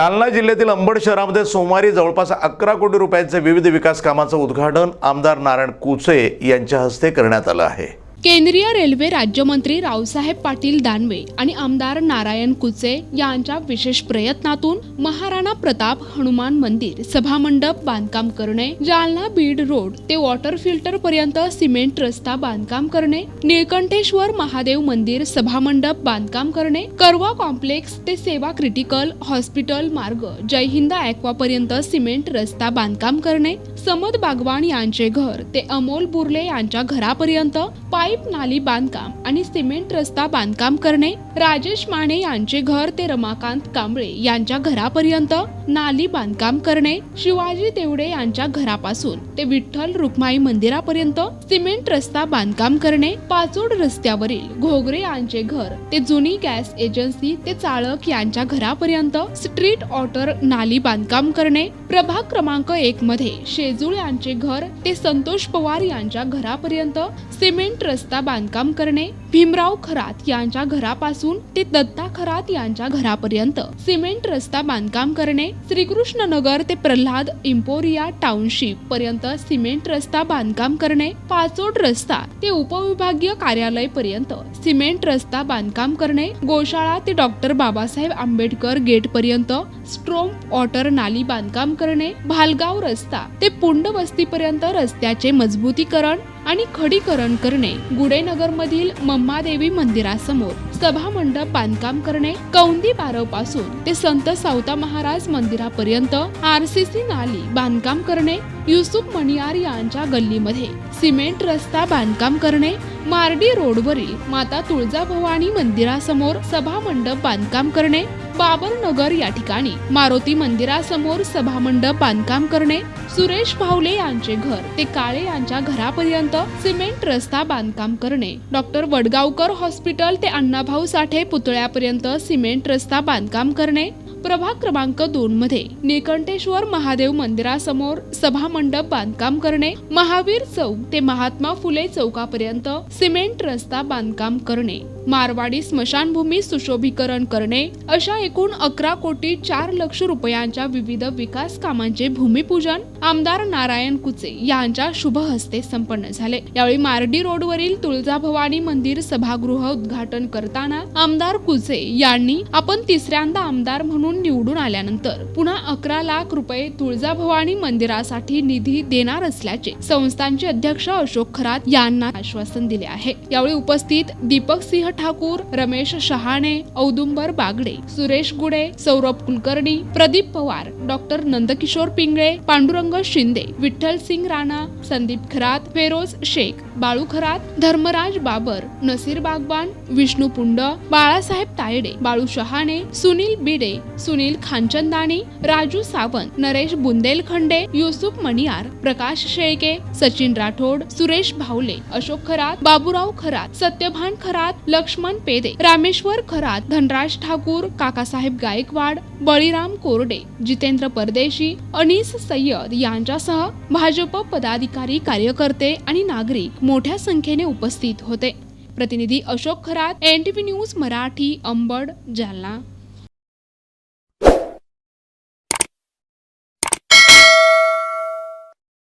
जालना जिल्ह्यातील अंबड शहरामध्ये सोमवारी जवळपास अकरा कोटी रुपयांचे विविध विकास कामाचं उद्घाटन आमदार नारायण कुचे यांच्या हस्ते करण्यात आलं आहे. केंद्रीय रेल्वे राज्यमंत्री रावसाहेब पाटील दानवे आणि आमदार नारायण कुचे यांच्या विशेष प्रयत्नातून महाराणा प्रताप हनुमान मंदिर सभामंडप बांधकाम करणे जालना बीड रोड ते वॉटर फिल्टर पर्यंत सिमेंट रस्ता बांधकाम करणे निळकंठेश्वर महादेव मंदिर सभामंडप बांधकाम करणे करवा कॉम्प्लेक्स ते सेवा क्रिटिकल हॉस्पिटल मार्ग जय हिंद ॲक्वा पर्यंत सिमेंट रस्ता बांधकाम करणे समद बागवान यांचे घर ते अमोल बुर्ले यांच्या घरापर्यंत पाय पाईप नाली बांधकाम आणि सिमेंट रस्ता बांधकाम करणे राजेश माने यांचे घर ते रमाकांत कांबळे यांच्या घरापर्यंत नाली बांधकाम करणे शिवाजी तेवडे यांच्या घरापासून ते विठ्ठल रुक्माई मंदिरापर्यंत सिमेंट रस्ता बांधकाम करणे पाचोड रस्त्यावरील घोगरे यांचे घर ते जुनी गॅस एजन्सी ते चाळक यांच्या घरापर्यंत स्ट्रीट ऑटर नाली बांधकाम करणे प्रभाग क्रमांक एक मध्ये शेजूळ यांचे घर ते संतोष पवार यांच्या घरापर्यंत सिमेंट रस्ता रस्ता बांधकाम करणे भीमराव खरात यांच्या घरापासून ते दत्ता खरात यांच्या घरापर्यंत. सिमेंट रस्ता बांधकाम करणे श्रीकृष्ण नगर ते प्रल्हाद इम्पोरिया टाउनशिप पर्यंत सिमेंट रस्ता बांधकाम करणे पाचोड रस्ता ते उपविभागीय कार्यालय पर्यंत. सिमेंट रस्ता बांधकाम करणे गोशाळा ते डॉक्टर बाबासाहेब आंबेडकर गेट पर्यंत. स्ट्रोम वॉटर नाली बांधकाम करणे भालगाव रस्ता ते पुंड वस्तीपर्यंत रस्त्याचे मजबूतीकरण. आणि खडीकरण करणे गुडेनगर मधील मम्मादेवी मंदिरासमोर सभा मंडप बांधकाम करणे कौंदी बारवपासून ते संत सावता महाराज मंदिरापर्यंत आरसीसी नाली बांधकाम करणे युसुफ मणियार यांच्या गल्लीमध्ये सिमेंट रस्ता बांधकाम करणे मार्डी रोडवरील माता तुळजाभवानी मंदिरासमोर सभा मंडप बांधकाम करणे बाबर नगर या ठिकाणी मारुती मंदिरासमोर सभामंडप बांधकाम करणे सुरेश भावले यांचे घर ते काळे यांच्या घरापर्यंत सिमेंट रस्ता बांधकाम करणे. डॉक्टर वडगावकर हॉस्पिटल ते अण्णाभाऊ साठे पुतळ्यापर्यंत सिमेंट रस्ता बांधकाम करणे. प्रभाग क्रमांक दोन मध्ये निकंठेश्वर महादेव मंदिरासमोर सभा मंडप बांधकाम करणे. महावीर चौक ते महात्मा फुले चौकापर्यंत सिमेंट रस्ता बांधकाम करणे. मारवाडी स्मशानभूमी सुशोभीकरण करणे अशा एकूण अकरा कोटी चार लक्ष रुपयांच्या विविध विकास कामांचे भूमिपूजन आमदार नारायण कुचे यांच्या शुभ हस्ते संपन्न झाले. यावेळी मार्डी रोडवरील तुळजाभवानी मंदिर सभागृह उद्घाटन करताना आमदार कुचे यांनी आपण तिसऱ्यांदा आमदार म्हणून निवडून आल्यानंतर पुन्हा अकरा लाख रुपये तुळजाभवानी मंदिरासाठी निधी देणार असल्याचे संस्थांचे अध्यक्ष अशोक खरात यांना आश्वासन दिले आहे. यावेळी उपस्थित दीपक सिंह ठाकूर रमेश शहाणे औदुंबर बागडे सुरेश गुडे सौरभ कुलकर्णी प्रदीप पवार डॉक्टर नंदकिशोर पिंगळे पांडुरंग शिंदे विठ्ठल सिंग राणा संदीप खरात फेरोज शेख बाळू खरात धर्मराज बाबर नसीर बागवान विष्णू पुंड बाळासाहेब तायडे बाळू शहाणे सुनील बिडे सुनील खानचंदानी राजू सावंत नरेश बुंदेलखंडे युसुफ मणियार प्रकाश शेळके सचिन राठोड सुरेश भावले अशोक खरात बाबूराव खरात सत्यभान खरात लक्ष्मण पेदे रामेश्वर खरात धनराज ठाकूर काकासाहेब गायकवाड बळीराम कोरडे जितेंद्र परदेशी अनीस सय्यद यांच्यासह भाजप पदाधिकारी कार्यकर्ते आणि नागरिक मोठ्या संख्येने उपस्थित होते. प्रतिनिधी अशोक खरात एनटीव्ही न्यूज मराठी अंबड जालना.